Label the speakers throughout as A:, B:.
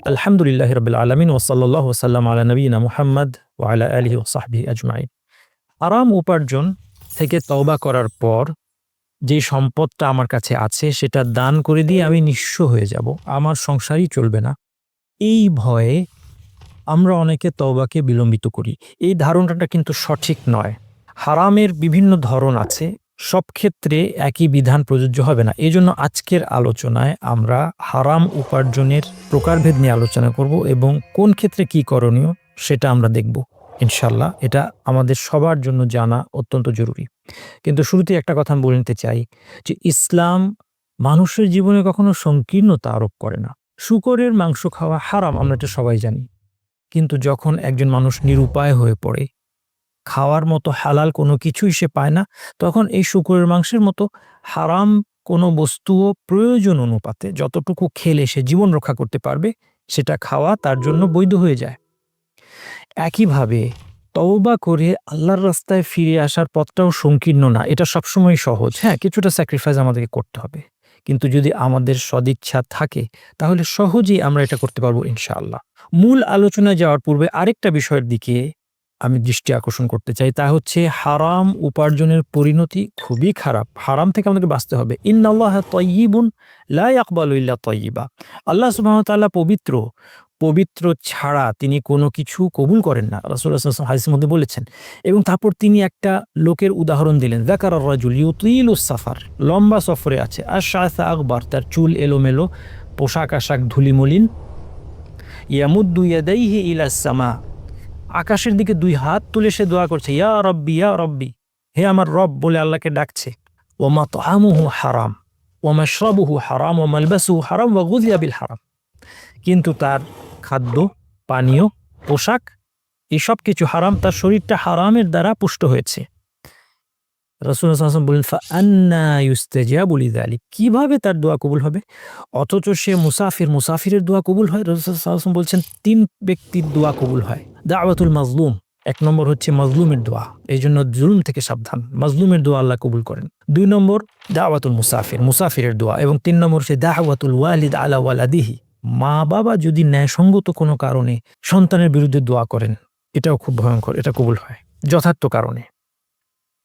A: আলহামদুলিল্লাহ রবিল আলমিন ওসাল্লাহ ওসাল্লাম আলা নবীনা মুহাম্মদ ওয়ালা আলহি ওসাহবি আজমাইন। আরাম উপার্জন থেকে তওবা করার পর যে সম্পদটা আমার কাছে আছে সেটা দান করে দিয়ে আমি নিঃস্ব হয়ে যাব, আমার সংসারই চলবে না। এই ভয়ে আমরা অনেকে তওবাকে বিলম্বিত করি। এই ধারণাটা কিন্তু সঠিক নয়। হারামের বিভিন্ন ধরন আছে সব ক্ষেত্রে একই বিধান প্রযোজ্য হবে না। এই জন্য আজকের আলোচনায় আমরা হারাম উপার্জনের প্রকারভেদ নিয়ে আলোচনা করব এবং কোন ক্ষেত্রে কি করণীয় সেটা আমরা দেখব। ইনশাল্লাহ এটা আমাদের সবার জন্য জানা অত্যন্ত জরুরি। কিন্তু শুরুতে একটা কথা আমি বলে নিতে চাই যে ইসলাম মানুষের জীবনে কখনো সংকীর্ণতা আরোপ করে না। শুকরের মাংস খাওয়া হারাম, আমরা এটা সবাই জানি। কিন্তু যখন একজন মানুষ নিরুপায় হয়ে পড়ে খাওয়ার মতো হালাল কোনো কিছুই সে পায় না। তখন এই শুকরের মাংসের মতো হারাম কোনো বস্তুও প্রয়োজন অনুপাতে যতটুকু খেলে সে জীবন রক্ষা করতে পারবে, সেটা খাওয়া তার জন্য বৈধ হয়ে যায়। একইভাবে তওবা করে আল্লাহর রাস্তায় ফিরে আসার পথটাও সংকীর্ণ না, এটা সবসময় সহজ। হ্যাঁ কিছুটা স্যাক্রিফাইস আমাদেরকে করতে হবে। কিন্তু যদি আমাদের সদিচ্ছা থাকে, তাহলে সহজেই আমরা এটা করতে পারব ইনশাআল্লাহ। মূল আলোচনায় যাওয়ার পূর্বে আরেকটা বিষয়ের দিকে আমি দৃষ্টি আকর্ষণ করতে চাই, তা হচ্ছে হারাম উপার্জনের পরিণতি খুবই খারাপ। হারাম থেকে আমাদেরকে বাঁচতে হবে। ইন্নাল্লাহ তয়িবুন লা ইয়াকবালু ইল্লা তয়িবা আল্লাহ ওয়া পবিত্র পবিত্র ছাড়া তিনি কোনো কিছু কবুল করেন না। আলাইহি হাদিসের মধ্যে বলেছেন, এবং তারপর তিনি একটা লোকের উদাহরণ দিলেন, যাকার রাজুল ইউতিলুস সাফার লম্বা সফরে আছে। আর শায়সা আকবর, তার চুল এলোমেলো, পোশাক আশাক ধুলিমলিন, ইয়ামুদ্দু ইয়াদাইহি ইলাস সামা। আকাশের দিকে দুই হাত তুলে সে দোয়া করছে, ইয়া রব্বি ইয়া রব্বি, হে আমার রব, বলে আল্লাহকে ডাকছে। ওমা তোহামুহু হারাম, ওমা শ্রবুহু হারাম ও মালবাসু হারাম ও গুজিয়াবিল হারাম। কিন্তু তার খাদ্য, পানীয়, পোশাক, এসব কিছু হারাম, তার শরীরটা হারামের দ্বারা পুষ্ট হয়েছে। রসুল হাসান বললেন আন্না ইউস্তেজিয়া বলি কীভাবে তার দোয়া কবুল হবে? অথচ সে মুসাফির, মুসাফিরের দোয়া কবুল হয়? রসুল বলছেন, তিন ব্যক্তির দোয়া কবুল হয়। দাওয়াতুল মাজলুম, এক নম্বর হচ্ছে মজলুমের দোয়া। এই জন্য জুলুম থেকে সাবধান। মজলুমের দোয়া আল্লাহ কবুল করেন। দুই নম্বর, দাওয়াতুল মুসাফির, মুসাফিরের দোয়া। এবং তিন নম্বর হচ্ছে দাওয়াতুল ওয়ালিদ আলা ওয়ালাদিহি। মা বাবা যদি ন্যায়সঙ্গত কোনো কারণে সন্তানের বিরুদ্ধে দোয়া করেন, এটাও খুব ভয়ঙ্কর, এটা কবুল হয়। যথার্থ কারণে।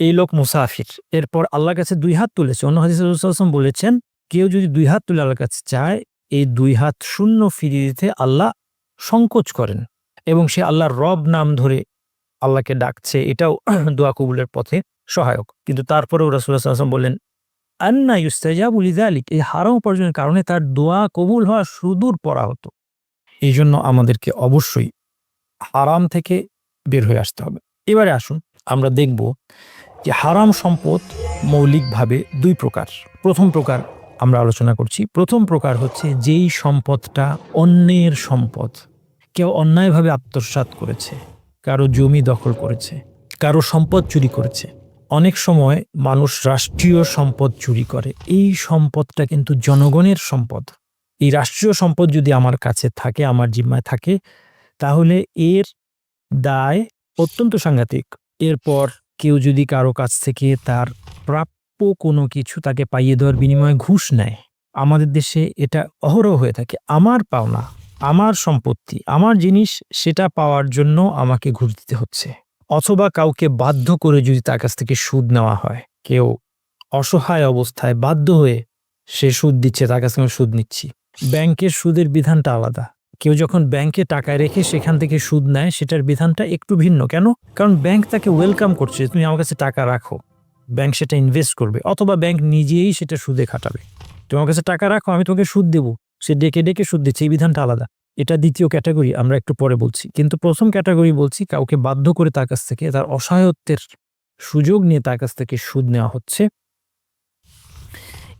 A: এই লোক মুসাফির। এরপর আল্লাহর কাছে দুই হাত তুলেছে। অন্য হাদিসাম বলেছেন, কেউ যদি দুই হাত তুলে আল্লাহর কাছে চায়, এই দুই হাত শূন্য ফিরিয়ে দিতে আল্লাহ সংকোচ করেন এবং সে আল্লাহর রব নাম ধরে আল্লাহকে ডাকছে। এটাও দোয়া কবুলের পথে সহায়ক। কিন্তু তারপরেও রাসুল্লাহাম বললেন, আন্না ইউস্তাজাব উলিদা আলিক এই হারাম উপার্জনের কারণে তার দোয়া কবুল হওয়া সুদূর পড়া হতো। এই জন্য আমাদেরকে অবশ্যই হারাম থেকে বের হয়ে আসতে হবে। এবারে আসুন, আমরা দেখব যে হারাম সম্পদ মৌলিকভাবে দুই প্রকার। প্রথম প্রকার আমরা আলোচনা করছি। প্রথম প্রকার হচ্ছে যেই সম্পদটা অন্যের সম্পদ। কেউ অন্যায়ভাবে আত্মসাত করেছে, কারও জমি দখল করেছে, কারও সম্পদ চুরি করেছে। অনেক সময় মানুষ রাষ্ট্রীয় সম্পদ চুরি করে। এই সম্পদটা কিন্তু জনগণের সম্পদ। এই রাষ্ট্রীয় সম্পদ যদি আমার কাছে থাকে, আমার জিম্মায় থাকে, তাহলে এর দায় অত্যন্ত সাংঘাতিক। এরপর কেউ যদি কারও কাছ থেকে তার প্রাপ্য কোনো কিছু তাকে পাইয়ে দেওয়ার বিনিময়ে ঘুষ নেয়, আমাদের দেশে এটা অহরহ হয়ে থাকে। আমার পাওনা, আমার সম্পত্তি, আমার জিনিস, সেটা পাওয়ার জন্য আমাকে ঘুষ দিতে হচ্ছে। অথবা কাউকে বাধ্য করে যদি তার কাছ থেকে সুদ নেওয়া হয়, কেউ অসহায় অবস্থায় বাধ্য হয়ে সে সুদ দিচ্ছে, তার কাছ থেকে সুদ নিচ্ছি। ব্যাংকের সুদের বিধানটা আলাদা। কেউ যখন ব্যাংকে টাকায় রেখে সেখান থেকে সুদ নেয়, সেটার বিধানটা একটু ভিন্ন। কেন? কারণ ব্যাংক তাকে ওয়েলকাম করছে তুমি আমার কাছে টাকা রাখো। ব্যাংক সেটা ইনভেস্ট করবে, অথবা ব্যাংক নিজেই সেটা সুদে খাটাবে। তোমার কাছে টাকা রাখো, আমি তোমাকে সুদ দেবো। সে ডেকে ডেকে সুদ দিচ্ছে, এই বিধানটা আলাদা। এটা দ্বিতীয় ক্যাটাগরি আমরা একটু পরে বলছি। কিন্তু প্রথম ক্যাটাগরি বলছি, কাউকে বাধ্য করে তার কাছ থেকে, তার অসহায়ত্বের সুযোগ নিয়ে তার কাছ থেকে সুদ নেওয়া হচ্ছে।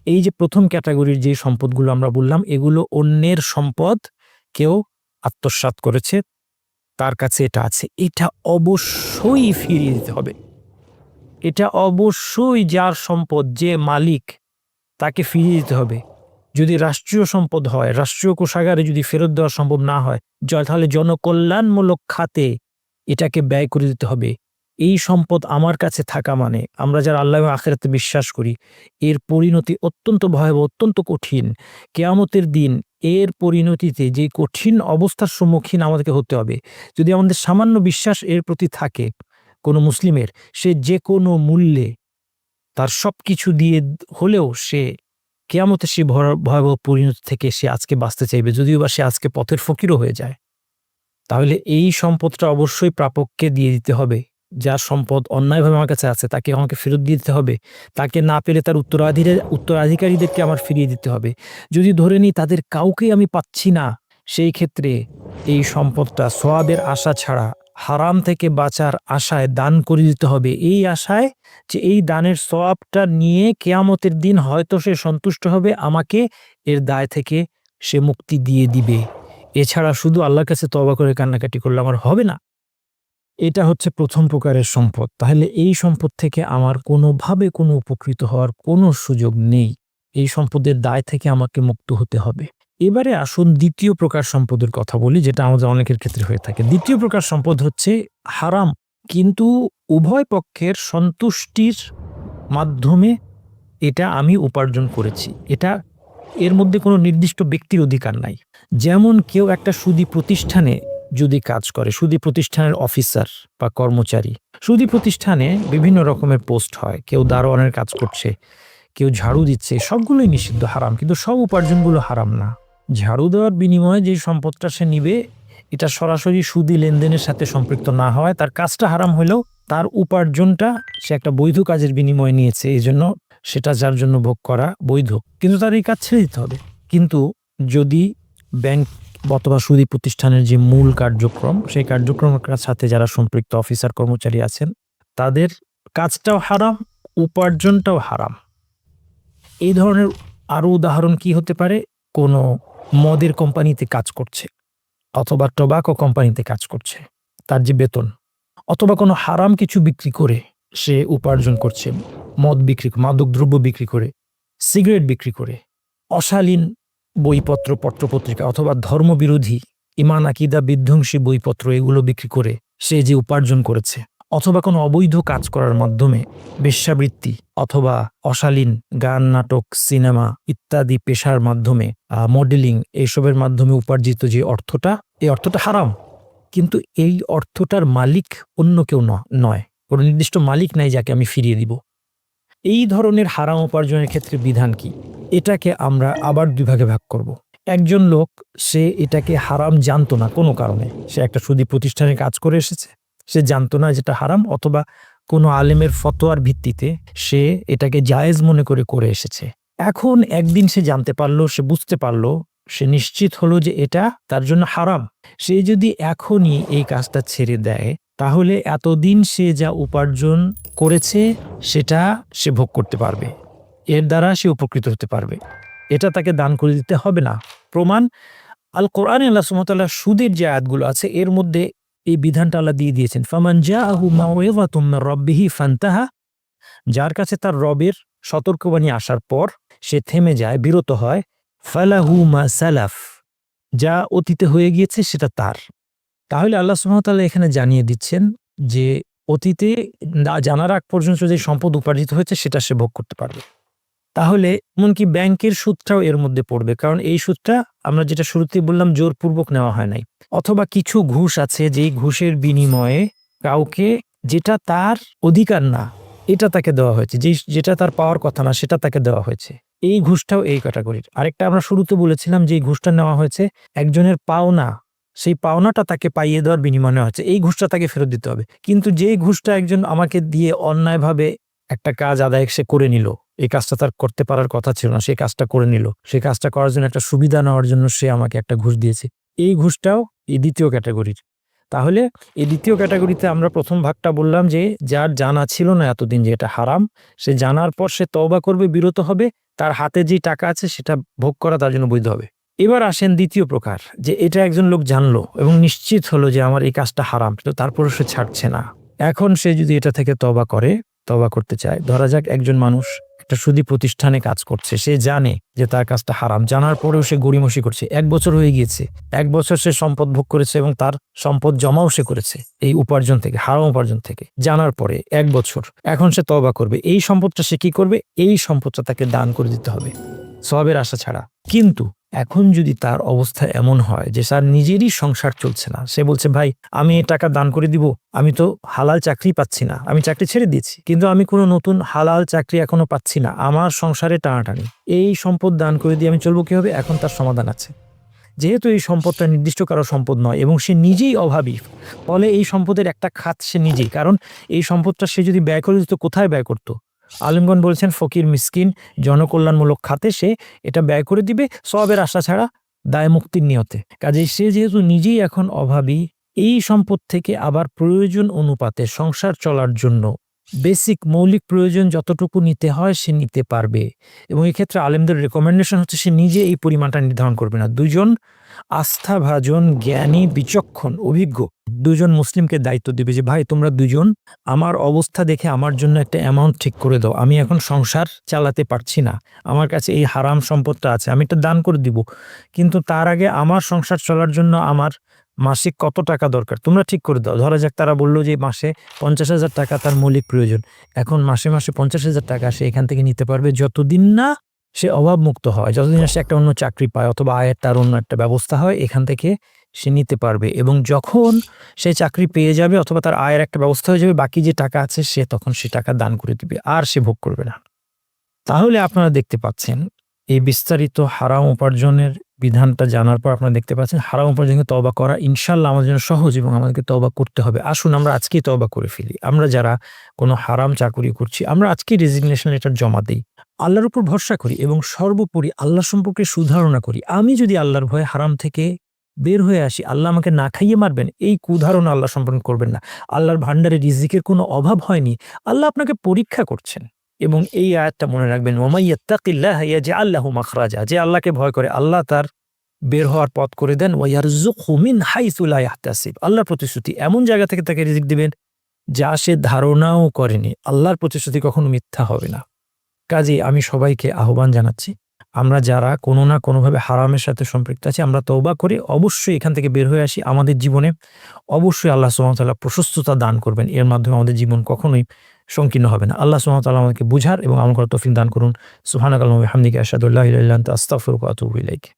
A: এই যে প্রথম ক্যাটাগরির যে সম্পদগুলো আমরা বললাম, এগুলো অন্যের সম্পদ কেউ আত্মসাত করেছে, তার কাছে এটা আছে। এটা অবশ্যই ফিরিয়ে দিতে হবে। এটা অবশ্যই যার সম্পদ যে মালিক, তাকে ফিরিয়ে দিতে হবে। যদি রাষ্ট্রীয় সম্পদ হয়, রাষ্ট্রীয় কোষাগারে যদি ফেরত দেওয়া সম্ভব না হয় তাহলে জনকল্যাণমূলক খাতে এটাকে ব্যয় করে দিতে হবে। এই সম্পদ আমার কাছে থাকা মানে আমরা যারা আল্লাহ আখেরাতে বিশ্বাস করি, এর পরিণতি অত্যন্ত ভয়াবহ, অত্যন্ত কঠিন। কেয়ামতের দিন এর পরিণতিতে যে কঠিন অবস্থার সম্মুখীন আমাদেরকে হতে হবে। যদি আমাদের সামান্য বিশ্বাস এর প্রতি থাকে কোনো মুসলিমের, সে যে কোনো মূল্যে তার সব কিছু দিয়ে হলেও সে কেয়ামতে সে ভয়- ভয়াবহ পরিণতি থেকে সে আজকে বাঁচতে চাইবে, যদিও বা সে আজকে পথের ফকিরও হয়ে যায়। তাহলে এই সম্পদটা অবশ্যই প্রাপককে দিয়ে দিতে হবে। যার সম্পদ অন্যায়ভাবে আমার কাছে আছে, তাকে আমাকে ফেরত দিয়ে দিতে হবে। তাকে না পেলে তার উত্তরাধিকারী, উত্তরাধিকারীদেরকে আমার ফিরিয়ে দিতে হবে। যদি ধরে নিই তাদের কাউকেই আমি পাচ্ছি না, সেই ক্ষেত্রে এই সম্পদটা সোয়াবের আশা ছাড়া, হারাম থেকে বাঁচার আশায় দান করে দিতে হবে। এই আশায় যে এই দানের সোয়াবটা নিয়ে কেয়ামতের দিন হয়তো সে সন্তুষ্ট হবে, আমাকে এর দায় থেকে সে মুক্তি দিয়ে দিবে। এছাড়া শুধু আল্লাহর কাছে তবা করে কান্নাকাটি করলে আমার হবে না। এটা হচ্ছে প্রথম প্রকারের সম্পদ। তাহলে এই সম্পদ থেকে আমার কোনোভাবে কোনো উপকৃত হওয়ার কোনো সুযোগ নেই। এই সম্পদের দায় থেকে আমাকে মুক্ত হতে হবে। এবারে আসুন দ্বিতীয় প্রকার সম্পদের কথা বলি, যেটা আমাদের অনেকের ক্ষেত্রে হয়ে থাকে। দ্বিতীয় প্রকার সম্পদ হচ্ছে হারাম। কিন্তু উভয় পক্ষের সন্তুষ্টির মাধ্যমে এটা আমি উপার্জন করেছি। এটা এর মধ্যে কোনো নির্দিষ্ট ব্যক্তির অধিকার নাই। যেমন কেউ একটা সুদী প্রতিষ্ঠানে যদি কাজ করে, সুদি প্রতিষ্ঠানের অফিসার বা কর্মচারী। সুদি প্রতিষ্ঠানে বিভিন্ন রকমের পোস্ট হয়। কেউ দারোয়ানের কাজ করছে, কেউ ঝাড়ু দিচ্ছে, সবগুলোই নিষিদ্ধ, হারাম। কিন্তু সব উপার্জনগুলো হারাম না। ঝাড়ু দেওয়ার বিনিময়ে যে সম্পদটা সে নিবে, এটা সরাসরি সুদি লেনদেনের সাথে সম্পৃক্ত না হওয়ায় তার কাজটা হারাম হলেও তার উপার্জনটা সে একটা বৈধ কাজের বিনিময়ে নিয়েছে, এই জন্য সেটা যার জন্য ভোগ করা বৈধ। কিন্তু তার এই কাজ ছেড়ে দিতে হবে। কিন্তু যদি ব্যাংক অথবা সুদী প্রতিষ্ঠানের যে মূল কার্যক্রম, সেই কার্যক্রমের সাথে যারা সম্পৃক্ত অফিসার, কর্মচারী আছেন, তাদের কাজটাও হারাম, উপার্জনটাও হারাম। এই ধরনের আরও উদাহরণ কি হতে পারে? কোনো মদের কোম্পানিতে কাজ করছে অথবা টোবাকো কোম্পানিতে কাজ করছে, তার যে বেতন, অথবা কোনো হারাম কিছু বিক্রি করে সে উপার্জন করছে, মদ বিক্রি মাদক দ্রব্য বিক্রি করে, সিগারেট বিক্রি করে, অশালীন বইপত্র, পত্রপত্রিকা অথবা ধর্মবিরোধী ইমান, আকিদা, বিধ্বংসী বইপত্র এগুলো বিক্রি করে সে যে উপার্জন করেছে, অথবা কোনো অবৈধ কাজ করার মাধ্যমে বেশ্যাবৃত্তি অথবা অশালীন গান, নাটক, সিনেমা ইত্যাদি পেশার মাধ্যমে মডেলিং এইসবের মাধ্যমে উপার্জিত যে অর্থটা এই অর্থটা হারাম। কিন্তু এই অর্থটার মালিক অন্য কেউ নয়। কোনো নির্দিষ্ট মালিক নাই যাকে আমি ফিরিয়ে দিব। এই ধরনের হারাম উপার্জনের ক্ষেত্রে বিধান কি? এটাকে আমরা আবার দুই ভাগে ভাগ করব। একজন লোক, সে এটাকে হারাম জানতো না কোনো কারণে। সে একটা সুদী প্রতিষ্ঠানে কাজ করে এসেছে। সে জানতো না যেটা হারাম অথবা কোনো আলেমের ফতোয়ার ভিত্তিতে সে এটাকে জায়েজ মনে করে করে এসেছে। এখন একদিন সে জানতে পারল, সে বুঝতে পারল, সে নিশ্চিত হলো যে এটা তার জন্য হারাম। সে যদি এখনই এই কাজটা ছেড়ে দেয় তাহলে এতদিন সে যা উপার্জন করেছে, সেটা সে ভোগ করতে পারবে। এর দ্বারা সে উপকৃত হতে পারবে। এটা তাকে দান করে দিতে হবে না। প্রমাণ আল কোরআন আল্লাহ সুমতাল্লাহ সুদের যে আয়াতগুলো আছে, এর মধ্যে এই বিধানটা আল্লাহ দিয়ে দিয়েছেন, ফামান জা আহু মাওয়াতুম মির রব্বিহি ফান্তাহা যার কাছে তার রবের সতর্কবাণী আসার পর সে থেমে যায়, বিরত হয়, ফালাহু মা সালাফ যা অতীতে হয়ে গিয়েছে সেটা তার। তাহলে আল্লাহ সুমতাল্লাহ এখানে জানিয়ে দিচ্ছেন যে অতীতে জানার আগ পর্যন্ত যে সম্পদ উপার্জিত হয়েছে, সেটা সে ভোগ করতে পারবে। তাহলে এমনকি ব্যাংকের সুদটাও এর মধ্যে পড়বে, কারণ এই সুদটা আমরা যেটা শুরুতেই বললাম, জোরপূর্বক নেওয়া হয় নাই। অথবা কিছু ঘুষ আছে, যেই ঘুষের বিনিময়ে কাউকে যেটা তার অধিকার না, এটা তাকে দেওয়া হয়েছে। যেই, যেটা তার পাওয়ার কথা না, সেটা তাকে দেওয়া হয়েছে। এই ঘুষটাও এই ক্যাটাগরির। আরেকটা আমরা শুরুতে বলেছিলাম যে এই ঘুষটা নেওয়া হয়েছে একজনের পাওনা সেই পাওনাটা তাকে পাইয়ে দেওয়ার বিনিময়ে হচ্ছে। এই ঘুষটা তাকে ফেরত দিতে হবে। কিন্তু যেই ঘুষটা একজন আমাকে দিয়ে অন্যায়ভাবে একটা কাজ আদায় সে করে নিল, এই কাজটা তার করতে পারার কথা ছিল না সেই কাজটা করে নিল। সেই কাজটা করার জন্য একটা সুবিধা নেওয়ার জন্য সে আমাকে একটা ঘুষ দিয়েছে। এই ঘুষটাও এই দ্বিতীয় ক্যাটাগরির। তাহলে এই দ্বিতীয় ক্যাটাগরিতে আমরা প্রথম ভাগটা বললাম যে, যার জানা ছিল না এতদিন যে এটা হারাম, সে জানার পর সে তওবা করবে, বিরত হবে, তার হাতে যে টাকা আছে সেটা ভোগ করা তার জন্য বৈধ হবে। এবার আসেন দ্বিতীয় প্রকার, যে এটা একজন লোক জানলো এবং নিশ্চিত হলো যে আমার এই কাজটা হারাম, তো তারপরে সে ছাড়ছে না। এখন সে যদি এটা থেকে তবা করে তবা করতে চায়, ধরা যাক একজন মানুষ একটা সুদী প্রতিষ্ঠানে কাজ করছে, সে জানে যে তার কাজটা হারাম, জানার পরেও সে গড়িমসি করছে, এক বছর হয়ে গিয়েছে, এক বছর সে সম্পদ ভোগ করেছে এবং তার সম্পদ জমাও সে করেছে, এই উপার্জন থেকে, হারাম উপার্জন থেকে, জানার পরে এক বছর, এখন সে তবা করবে, এই সম্পদটা সে কি করবে? এই সম্পদটা তাকে দান করে দিতে হবে সবের আশা ছাড়া। কিন্তু এখন যদি তার অবস্থা এমন হয় যে তার নিজেরই সংসার চলছে না, সে বলছে, ভাই, আমি টাকা দান করে দিব, আমি তো হালাল চাকরি পাচ্ছি না, আমি চাকরি ছেড়ে দিয়েছি, কিন্তু আমি কোনো নতুন হালাল চাকরি এখনও পাচ্ছি না, আমার সংসারে টানাটানি, এই সম্পদ দান করে দিয়ে আমি চলবো কীভাবে? এখন তার সমাধান আছে। যেহেতু এই সম্পদটা নির্দিষ্ট কারও সম্পদ নয় এবং সে নিজেই অভাবী, ফলে এই সম্পদের একটা খাত সে নিজেই, কারণ এই সম্পদটা সে যদি ব্যয় করে দিত, কোথায় ব্যয় করতো? আলিমগণ বলছেন, ফকির মিসকিন, জনকল্যাণমূলক খাতে সে এটা ব্যয় করে দিবে, সবের আশা ছাড়া দায় মুক্তির নিয়তে। কাজে সে যেহেতু নিজেই এখন অভাবী, এই সম্পদ থেকে আবার প্রয়োজন অনুপাতে সংসার চলার জন্য বেসিক মৌলিক প্রয়োজন যতটুকু নিতে হয় সে নিতে পারবে। এবং এক্ষেত্রে আলেমদের রেকমেন্ডেশন হচ্ছে সে নিজে এই পরিমাণটা নির্ধারণ করবে না। দুজন আস্থাভাজন, জ্ঞানী, বিচক্ষণ, অভিজ্ঞ, দুজন মুসলিমকে দায়িত্ব দিবে যে, ভাই, তোমরা দুজন আমার অবস্থা দেখে আমার জন্য একটা অ্যামাউন্ট ঠিক করে দাও। আমি এখন সংসার চালাতে পারছি না। আমার কাছে এই হারাম সম্পদটা আছে। আমি এটা দান করে দিব। কিন্তু তার আগে আমার সংসার চলার জন্য আমার মাসিক কত টাকা দরকার? তোমরা ঠিক করে দাও। ধরা যাক তারা বলল যে মাসে পঞ্চাশ হাজার টাকা তার মৌলিক প্রয়োজন। এখন মাসে মাসে পঞ্চাশ হাজার টাকা সে এখান থেকে নিতে পারবে যতদিন না সে অভাবমুক্ত হয়, যতদিন না সে একটা অন্য চাকরি পায় অথবা আয়ের তার অন্য একটা ব্যবস্থা হয়, এখান থেকে সে নিতে পারবে। এবং যখন সে চাকরি পেয়ে যাবে অথবা তার আয়ের একটা ব্যবস্থা হয়ে যাবে, বাকি যে টাকা আছে সে তখন সে টাকা দান করে দিবে, আর সে ভোগ করবে না। তাহলে আপনারা দেখতে পাচ্ছেন, এই বিস্তারিত হারাম উপার্জনের বিধানটা জানার পর আপনারা দেখতে পাচ্ছেন হারাম উপার্জনকে তবা করা ইনশাল্লাহ আমাদের জন্য সহজ এবং আমাদেরকে তবা করতে হবে। আসুন আমরা আজকেই তবা করে ফেলি। আমরা যারা কোনো হারাম চাকুরি করছি, আমরা আজকে রেজিগনেশন লেটার জমা দিই। আল্লাহর উপর ভরসা করি এবং সর্বোপরি আল্লাহ সম্পর্কে সুধারণা করি। আমি যদি আল্লাহর ভয়ে হারাম থেকে বের হয়ে আসি, আল্লাহ আমাকে না খাইয়ে মারবেন, এই কুধারণা আল্লাহ সম্পর্কে করবেন না। আল্লাহর ভান্ডারে রিজিকের কোনো অভাব হয়নি। আল্লাহ আপনাকে পরীক্ষা করছেন। এবং এই আয়াতটা মনে রাখবেন ওমাইয়াত্তাকিল্লাহ যে আল্লাহ মাখরাজা যে আল্লাহকে ভয় করে, আল্লাহ তার বের হওয়ার পথ করে দেন ওয়ারজুকহু মিন হাইসুলা ইয়াহতাসিব আল্লাহর প্রতিশ্রুতি। এমন জায়গা থেকে তাকে রিজিক দিবেন, যা সে ধারণাও করেনি। আল্লাহর প্রতিশ্রুতি কখনো মিথ্যা হবে না। কাজে আমি সবাইকে আহ্বান জানাচ্ছি, আমরা যারা কোনো না কোনোভাবে হারামের সাথে সম্পৃক্ত আছি, আমরা তৌবা করে অবশ্যই এখান থেকে বের হয়ে আসি আমাদের জীবনে। অবশ্যই আল্লাহ সুহামতাল্লাহ প্রশস্ততা দান করবেন। এর মাধ্যমে আমাদের জীবন কখনোই সংকীর্ণ হবে না। আল্লাহ সুহামতাল্লাহ আমাকে বুঝার এবং আমার করার তফিক দান করুন। সুহানাক আলম হামদিকে আসাদুল্লাহ আস্তাফরুক আতুবুল্লাইকে